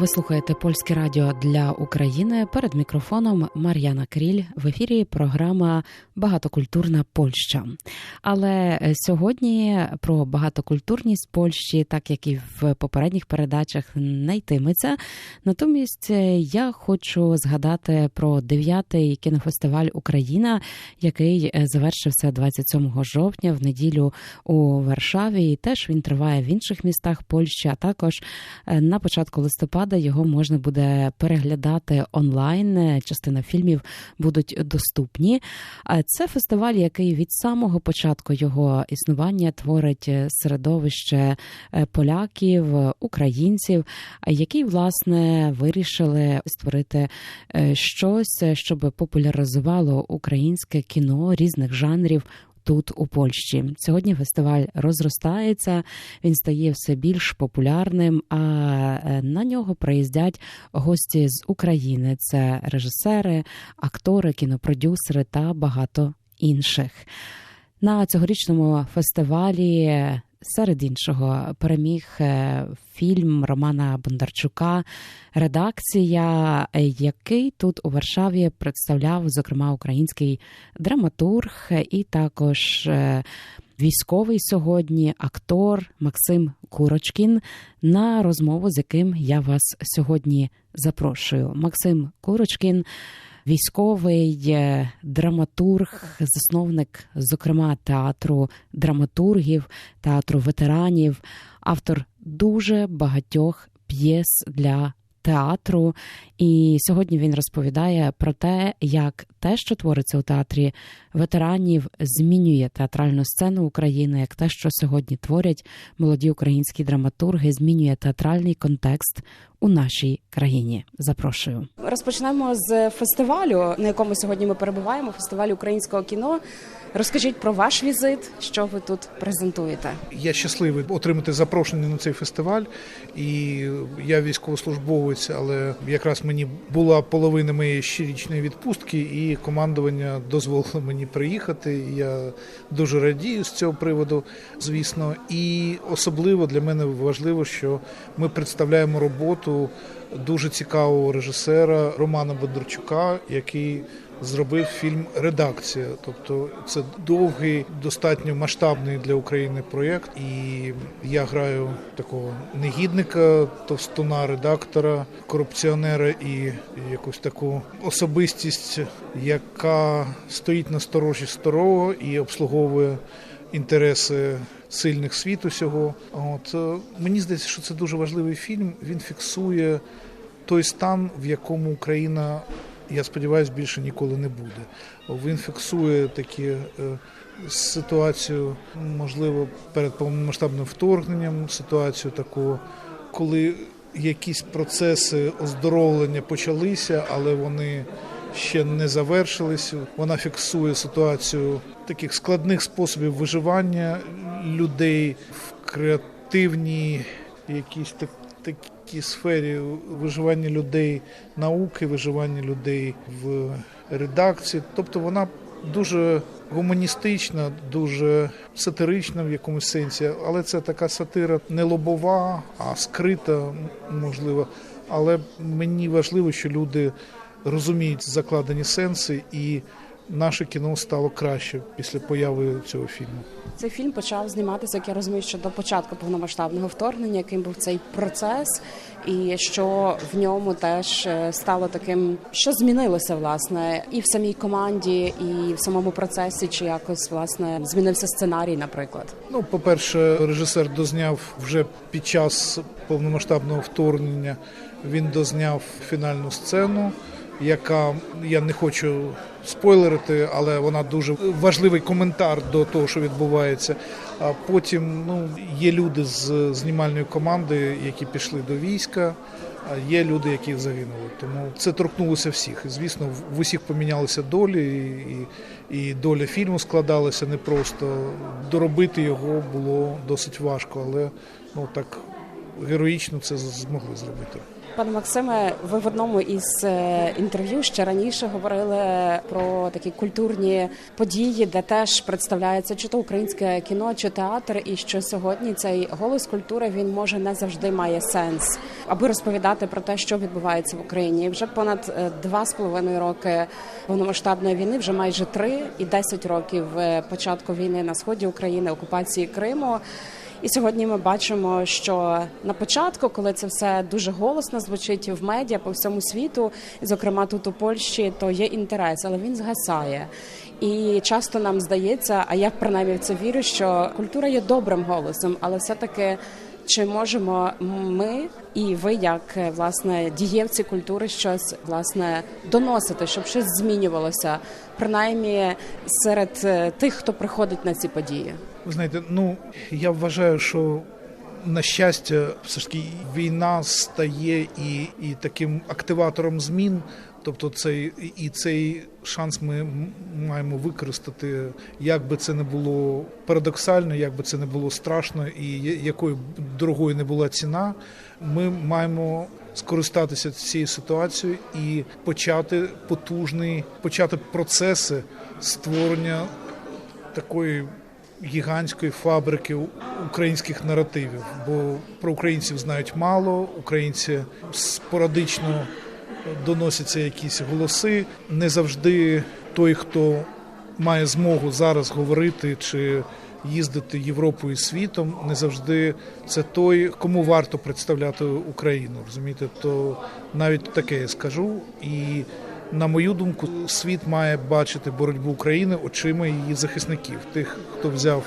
Ви слухаєте польське радіо для України перед мікрофоном Мар'яна Кріль в ефірі. Програма Багатокультурна Польща. Але сьогодні про багатокультурність Польщі, так як і в попередніх передачах, не йтиметься. Натомість я хочу згадати про дев'ятий кінофестиваль Україна, який завершився 27 жовтня в неділю у Варшаві. І теж він триває в інших містах Польщі. А також на початку листопада його можна буде переглядати онлайн. Частина фільмів будуть доступні. Це фестиваль, який від самого початку його існування творить середовище поляків, українців, які власне вирішили створити щось, щоб популяризувало українське кіно різних жанрів тут у Польщі. Сьогодні фестиваль розростається, він стає все більш популярним. А на нього приїздять гості з України: це режисери, актори, кінопродюсери та багато інших. На цьогорічному фестивалі. Серед іншого переміг фільм Романа Бондарчука, редакція, який тут у Варшаві представляв, зокрема, український драматург, і також військовий сьогодні актор Максим Курочкін, на розмову, з яким я вас сьогодні запрошую. Максим Курочкін. Військовий драматург, засновник, зокрема, театру драматургів, театру ветеранів, автор дуже багатьох п'єс для театру. І сьогодні він розповідає про те, як те, що твориться у театрі ветеранів, змінює театральну сцену України, як те, що сьогодні творять молоді українські драматурги, змінює театральний контекст у нашій країні. Запрошую. Розпочнемо з фестивалю, на якому сьогодні ми перебуваємо. Фестивалю українського кіно. Розкажіть про ваш візит, що ви тут презентуєте. Я щасливий отримати запрошення на цей фестиваль, і я військовослужбовець, але якраз мені була половина моєї щорічної відпустки, і командування дозволило мені приїхати. Я дуже радію з цього приводу, звісно, і особливо для мене важливо, що ми представляємо роботу дуже цікавого режисера Романа Бондарчука, який зробив фільм Редакція, тобто це довгий, достатньо масштабний для України проєкт. І я граю такого негідника, товстуна, редактора, корупціонера і якусь таку особистість, яка стоїть на сторожі старого і обслуговує інтереси. Сильних світу цього. От мені здається, що це дуже важливий фільм. Він фіксує той стан, в якому Україна я сподіваюся, більше ніколи не буде. Він фіксує такі е, ситуацію, можливо, перед повномасштабним вторгненням, ситуацію таку, коли якісь процеси оздоровлення почалися, але вони ще не завершились. Вона фіксує ситуацію таких складних способів виживання людей в креативній якісь так такі сфері виживання людей науки, виживання людей в редакції. Тобто вона дуже гуманістична, дуже сатирична в якомусь сенсі, але це така сатира не лобова, а скрита, можливо. Але мені важливо, що люди розуміють закладені сенси і наше кіно стало краще після появи цього фільму. Цей фільм почав зніматися, як я розумію, що до початку повномасштабного вторгнення, яким був цей процес, і що в ньому теж стало таким, що змінилося власне, і в самій команді, і в самому процесі, чи якось власне змінився сценарій, наприклад. Ну, по перше, режисер дозняв вже під час повномасштабного вторгнення. Він дозняв фінальну сцену яка я не хочу спойлерити, але вона дуже важливий коментар до того, що відбувається. А потім ну є люди з знімальної команди, які пішли до війська. А є люди, які загинули. Тому це торкнулося всіх. Звісно, в усіх помінялися долі, і, і доля фільму складалася непросто. Доробити його було досить важко, але ну так героїчно це змогли зробити. Пане Максиме, ви в одному із е, інтерв'ю ще раніше говорили про такі культурні події, де теж представляється чи то українське кіно, чи театр, і що сьогодні цей голос культури він може не завжди має сенс, аби розповідати про те, що відбувається в Україні. Вже понад е, два з половиною роки повномасштабної війни, вже майже три і десять років е, початку війни на сході України, окупації Криму. І сьогодні ми бачимо, що на початку, коли це все дуже голосно звучить в медіа по всьому світу, зокрема тут у Польщі, то є інтерес, але він згасає. І часто нам здається, а я принаймні в це вірю, що культура є добрим голосом, але все таки. Чи можемо ми і ви, як е, власне дієвці культури, щось власне доносити, щоб щось змінювалося, принаймні серед е, тих, хто приходить на ці події? Ви знаєте, ну я вважаю, що на щастя, все ж таки війна стає і, і таким активатором змін. Тобто, цей і цей шанс ми маємо використати, як би це не було парадоксально, як би це не було страшно, і якою дорогою не була ціна. Ми маємо скористатися цією ситуацією і почати потужний, почати процеси створення такої гігантської фабрики українських наративів. Бо про українців знають мало, українці спорадично доносяться якісь голоси. Не завжди той, хто має змогу зараз говорити чи їздити Європою і світом, не завжди це той, кому варто представляти Україну. Розумієте, то навіть таке я скажу. І на мою думку, світ має бачити боротьбу України очима її захисників, тих, хто взяв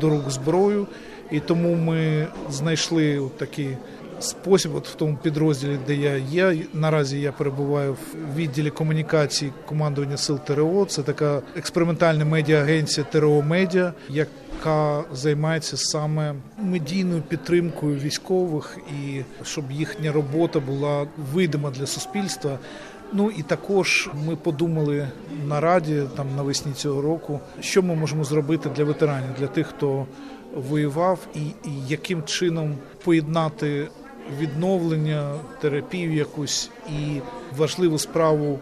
до рук зброю, і тому ми знайшли такий спосіб, от в тому підрозділі, де я є. Наразі я перебуваю в відділі комунікації командування сил ТРО. Це така експериментальна медіа-агенція ТРО Медіа, яка займається саме медійною підтримкою військових і щоб їхня робота була видима для суспільства. Ну і також ми подумали на раді там навесні цього року, що ми можемо зробити для ветеранів, для тих, хто воював, і, і яким чином поєднати відновлення, терапію якусь і важливу справу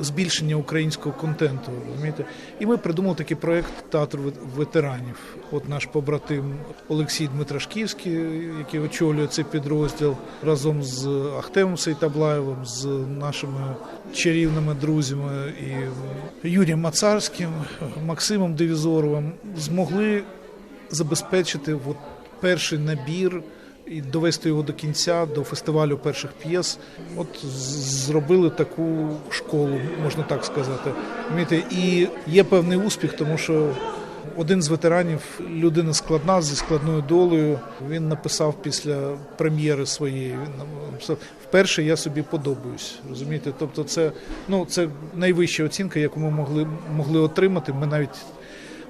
збільшення українського контенту. розумієте? І ми придумали такий проект театр ветеранів. От наш побратим Олексій Дмитрашківський, який очолює цей підрозділ разом з Ахтемом Сейтаблаєвим, з нашими чарівними друзями і Юрієм Мацарським, Максимом Девізоровим, змогли забезпечити от перший набір і довести його до кінця, до фестивалю перших п'єс. От зробили таку школу, можна так сказати. І є певний успіх, тому що. Один з ветеранів, людина складна зі складною долею. Він написав після прем'єри своєї. Він написав вперше я собі подобаюсь. Розумієте? Тобто, це ну це найвища оцінка, яку ми могли могли отримати. Ми навіть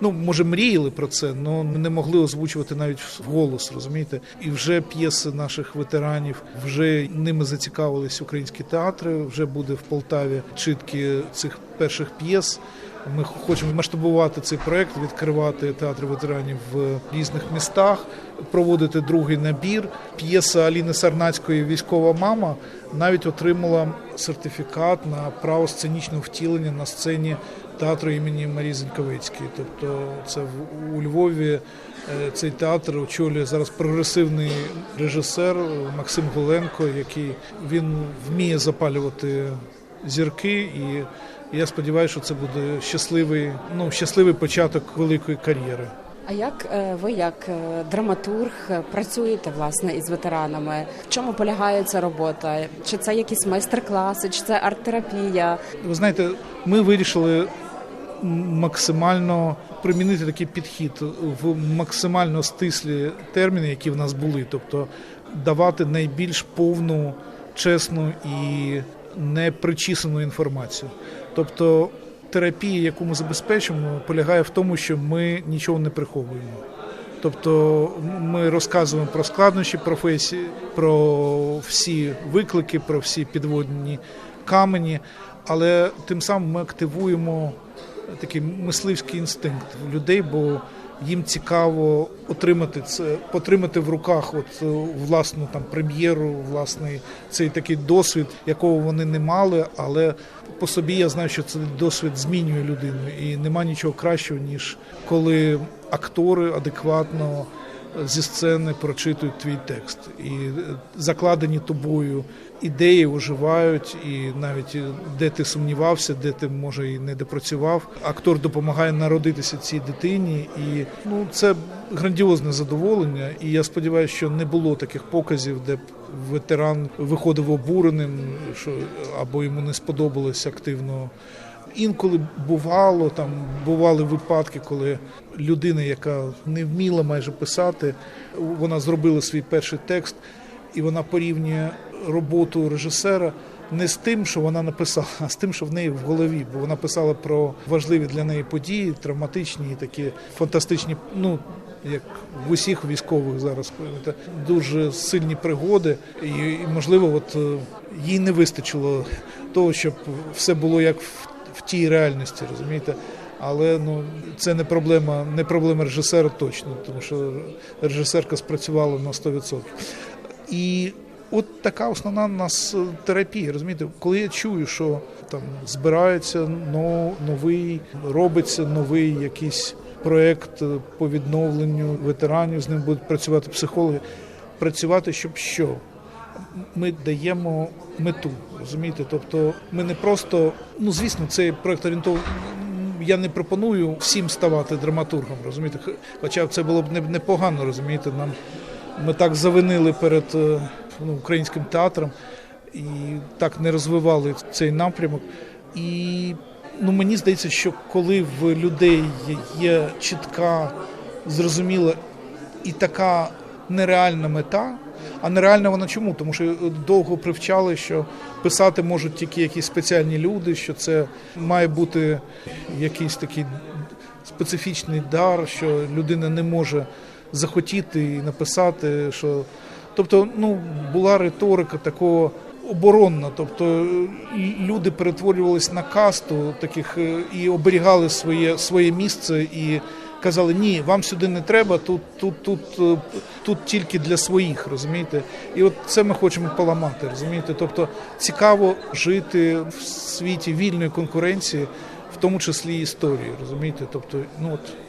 ну може мріяли про це, але не могли озвучувати навіть голос, розумієте? І вже п'єси наших ветеранів, вже ними зацікавились українські театри. Вже буде в Полтаві читки цих перших п'єс. Ми хочемо масштабувати цей проект, відкривати театри ветеранів в різних містах, проводити другий набір. П'єса Аліни Сарнацької Військова мама навіть отримала сертифікат на право сценічного втілення на сцені театру імені Марії Зеньковицької. Тобто, це у Львові е, цей театр очолює зараз прогресивний режисер Максим Голенко, який він вміє запалювати зірки і. Я сподіваюся, що це буде щасливий, ну щасливий початок великої кар'єри. А як е, ви, як е, драматург, працюєте власне із ветеранами? В чому полягає ця робота? Чи це якісь майстер-класи, чи це арт-терапія? Ви знаєте, ми вирішили максимально примінити такий підхід в максимально стислі терміни, які в нас були, тобто давати найбільш повну, чесну і непричислену інформацію. Тобто терапія, яку ми забезпечуємо, полягає в тому, що ми нічого не приховуємо. Тобто ми розказуємо про складнощі професії, про всі виклики, про всі підводні камені, але тим самим ми активуємо такий мисливський інстинкт людей, бо їм цікаво отримати це, потримати в руках от е, власну там прем'єру, власний цей такий досвід, якого вони не мали, але по собі я знаю, що цей досвід змінює людину, і нема нічого кращого, ніж коли актори адекватно зі сцени прочитують твій текст, і е, закладені тобою ідеї оживають, і навіть е, де ти сумнівався, де ти може і не допрацював. Актор допомагає народитися цій дитині, і ну це грандіозне задоволення. І я сподіваюся, що не було таких показів, де б ветеран виходив обуреним, що або йому не сподобалось активно Інколи бувало там бували випадки, коли людина, яка не вміла майже писати, вона зробила свій перший текст, і вона порівнює роботу режисера не з тим, що вона написала, а з тим, що в неї в голові. Бо вона писала про важливі для неї події, травматичні і такі фантастичні. Ну як в усіх військових зараз це дуже сильні пригоди, і, можливо, от е, їй не вистачило того, щоб все було як в в тій реальності, розумієте? Але ну це не проблема, не проблема режисера точно, тому що режисерка спрацювала на 100%. І от така основна у нас терапія. Розумієте, коли я чую, що там збирається новий, робиться новий якийсь проєкт по відновленню ветеранів, з ним будуть працювати психологи, працювати, щоб що? Ми даємо мету, розумієте? Тобто, ми не просто, ну звісно, цей проект орієнтований. Я не пропоную всім ставати драматургом, розумієте? Хоча це було б непогано, розумієте. Нам ми так завинили перед ну, українським театром і так не розвивали цей напрямок. І ну, мені здається, що коли в людей є чітка, зрозуміла і така нереальна мета. А нереальна вона чому? Тому що довго привчали, що писати можуть тільки якісь спеціальні люди, що це має бути якийсь такий специфічний дар, що людина не може захотіти і написати. що Тобто, ну була риторика такого оборонна, тобто люди перетворювалися на касту таких е, і оберігали своє, своє місце і казали, ні, вам сюди не треба, тут тут, тут, е, тут тільки для своїх, розумієте? І от це ми хочемо поламати, розумієте? Тобто цікаво жити в світі вільної конкуренції, в тому числі історії, розумієте? Тобто, ну от.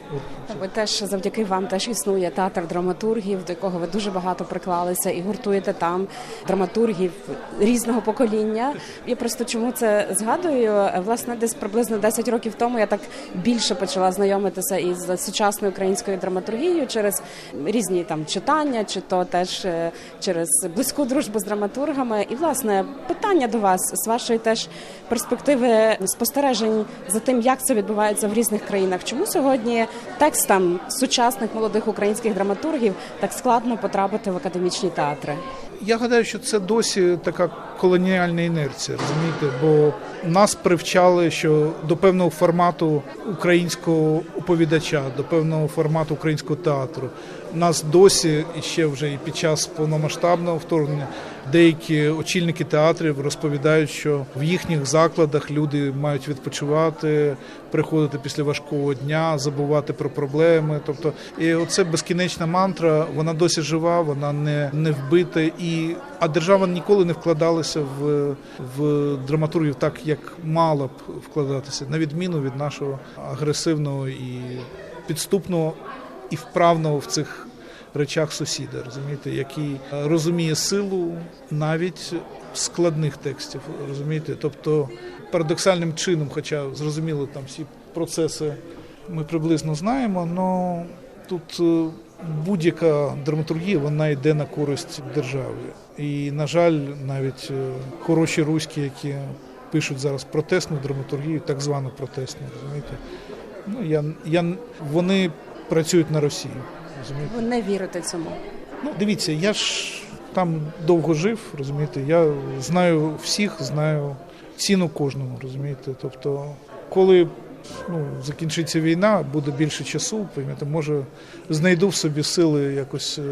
Ви теж завдяки вам теж існує театр драматургів, до якого ви дуже багато приклалися і гуртуєте там драматургів різного покоління. Я просто чому це згадую? Власне, десь приблизно 10 років тому я так більше почала знайомитися із сучасною українською драматургією через різні там читання, чи то теж е, через близьку дружбу з драматургами. І власне питання до вас з вашої теж перспективи спостережень за тим, як це відбувається в різних країнах. Чому сьогодні? Текстам сучасних молодих українських драматургів так складно потрапити в академічні театри. Я гадаю, що це досі така колоніальна інерція, розумієте, бо нас привчали, що до певного формату українського оповідача, до певного формату українського театру нас досі і ще вже і під час повномасштабного вторгнення деякі очільники театрів розповідають, що в їхніх закладах люди мають відпочивати, приходити після важкого дня, забувати про проблеми. Тобто, і оце безкінечна мантра, вона досі жива, вона не не вбита, і а держава ніколи не вкладалася в, в драматургів так, як мала б вкладатися, на відміну від нашого агресивного і підступного і вправного в цих речах сусіда, розумієте, який розуміє силу навіть складних текстів, розумієте, тобто парадоксальним чином, хоча зрозуміло, там всі процеси ми приблизно знаємо, але тут е, будь-яка драматургія вона йде на користь держави. І, на жаль, навіть е, хороші руські, які пишуть зараз протестну драматургію, так звану протестну, розумієте, ну я я вони працюють на Росію. Розумієте? Ви не вірите цьому? Ну, дивіться, я ж там довго жив, розумієте, я знаю всіх, знаю ціну кожному, розумієте. Тобто, коли ну, закінчиться війна, буде більше часу, поймете, може знайду в собі сили якось е,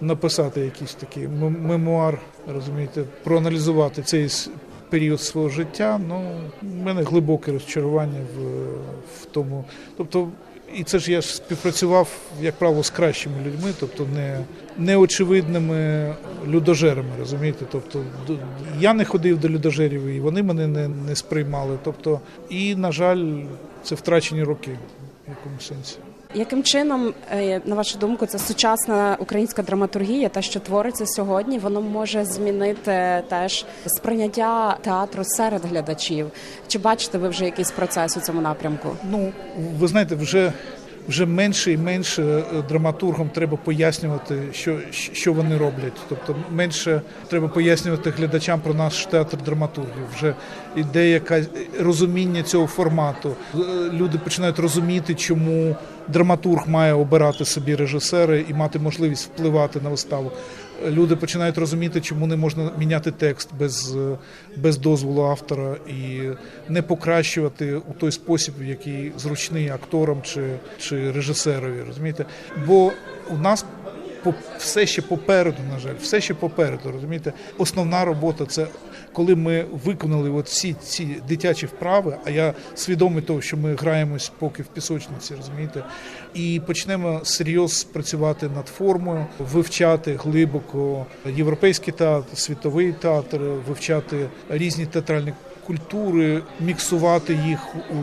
написати якийсь такий мемуар, розумієте, проаналізувати цей період свого життя. Ну, в мене глибоке розчарування в, в тому. Тобто І це ж я ж співпрацював, як правило, з кращими людьми, тобто не неочевидними людожерами, розумієте? Тобто я не ходив до людожерів, і вони мене не, не сприймали. Тобто, і, на жаль, це втрачені роки в якому сенсі. Яким чином, е, на вашу думку, це сучасна українська драматургія, те, що твориться сьогодні, воно може змінити теж сприйняття театру серед глядачів? Чи бачите ви вже якийсь процес у цьому напрямку? Ну ви знаєте, вже вже менше і менше е, драматургам треба пояснювати, що що вони роблять. Тобто менше треба пояснювати глядачам про наш театр драматургів. Вже іде якась розуміння цього формату. Е, люди починають розуміти, чому драматург має обирати собі режисери і мати можливість впливати на виставу люди починають розуміти, чому не можна міняти текст без без дозволу автора і не покращувати у той спосіб, який зручний акторам чи чи режисерові. Розумієте? Бо у нас все ще попереду, на жаль, все ще попереду. Розумієте, основна робота це коли ми виконали от всі ці дитячі вправи. А я свідомий того, що ми граємось поки в пісочниці, розумієте, і почнемо серйозно працювати над формою, вивчати глибоко європейський театр, світовий театр, вивчати різні театральні. Культури міксувати їх у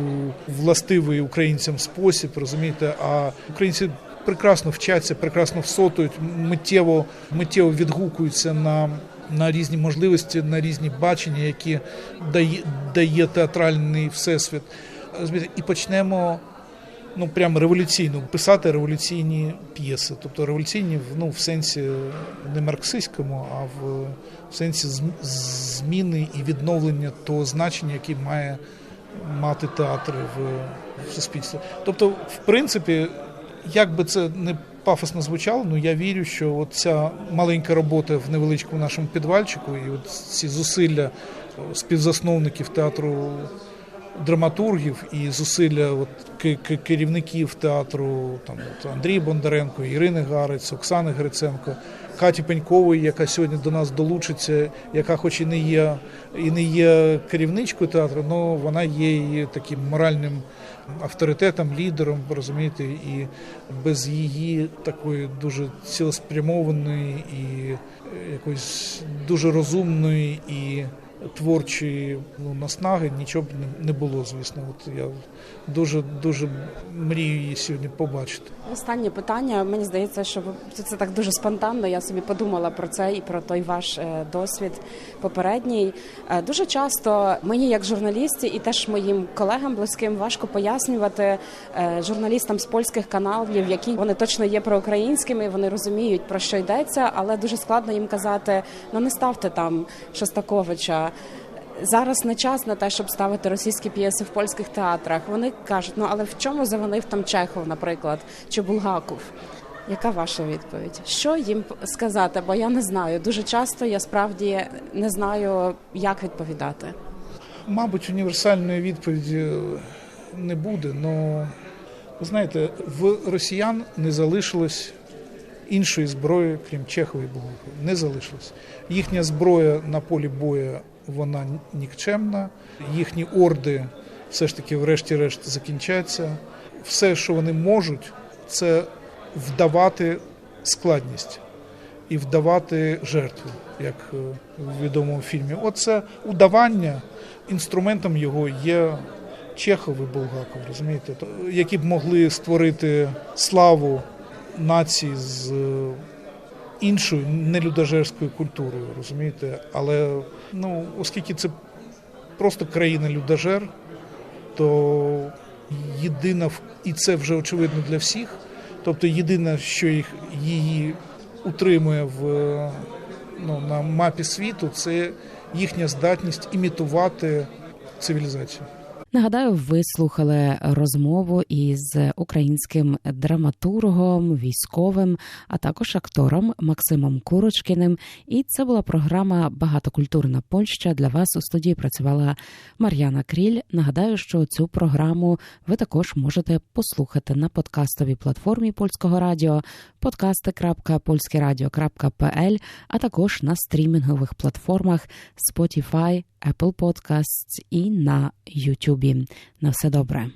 властивий українцям спосіб, розумієте, а українці прекрасно вчаться, прекрасно всотують, миттєво миттєво відгукуються на на різні можливості, на різні бачення, які дає дає театральний всесвіт. І почнемо ну прямо революційно писати революційні п'єси, тобто революційні ну, в сенсі не марксистському, а в, в сенсі зміни і відновлення того значення, яке має мати театр в, в суспільстві. Тобто, в принципі як би це не пафосно звучало, ну я вірю, що от ця маленька робота в невеличкому нашому підвальчику, і от ці зусилля співзасновників театру драматургів і зусилля от, керівників театру, там от Андрій Бондаренко, Ірини Гарець, Оксани Гриценко. Каті Пенькової, яка сьогодні до нас долучиться, яка, хоч і не є і не є керівничкою театру, але вона є таким моральним авторитетом, лідером, розумієте, і без її такої дуже цілеспрямованої і якоїсь дуже розумної і творчої ну, наснаги нічого б не було, звісно. От я дуже дуже мрію її сьогодні побачити. Останнє питання. Мені здається, що це так дуже спонтанно. Я собі подумала про це і про той ваш е, досвід попередній. Е, дуже часто мені, як журналісті, і теж моїм колегам близьким важко пояснювати е, журналістам з польських каналів, які вони точно є проукраїнськими, вони розуміють про що йдеться, але дуже складно їм казати: ну не ставте там Шостаковича зараз не час на те, щоб ставити російські п'єси в польських театрах. Вони кажуть, ну але в чому завинив там Чехов, наприклад, чи Булгаков? Яка ваша відповідь? Що їм сказати? Бо я не знаю. Дуже часто я справді не знаю, як відповідати. Мабуть, універсальної відповіді не буде. але ви знаєте, в росіян не залишилось іншої зброї, крім Чехова і Булгакова. Не залишилось. Їхня зброя на полі бою вона нікчемна. Їхні орди все ж таки, врешті-решт, закінчаться. Все, що вони можуть, це вдавати складність і вдавати жертву, як е, в відомому фільмі. Оце удавання інструментом його є Чехов і Булгаков, розумієте, які б могли створити славу нації з іншою нелюдожерською культурою, розумієте? Але ну, оскільки це просто країна-людожер, то єдина і це вже очевидно для всіх. Тобто єдине, що їх її утримує в ну, на мапі світу, це їхня здатність імітувати цивілізацію. Нагадаю, ви слухали розмову із українським драматургом, військовим, а також актором Максимом Курочкіним. І це була програма Багатокультурна Польща. Для вас у студії працювала Мар'яна Кріль. Нагадаю, що цю програму ви також можете послухати на подкастовій платформі польського радіо, подкасти.польськерадіо.пл, а також на стрімінгових платформах Spotify, Apple Podcasts і на YouTube. YouTube. Na все добре.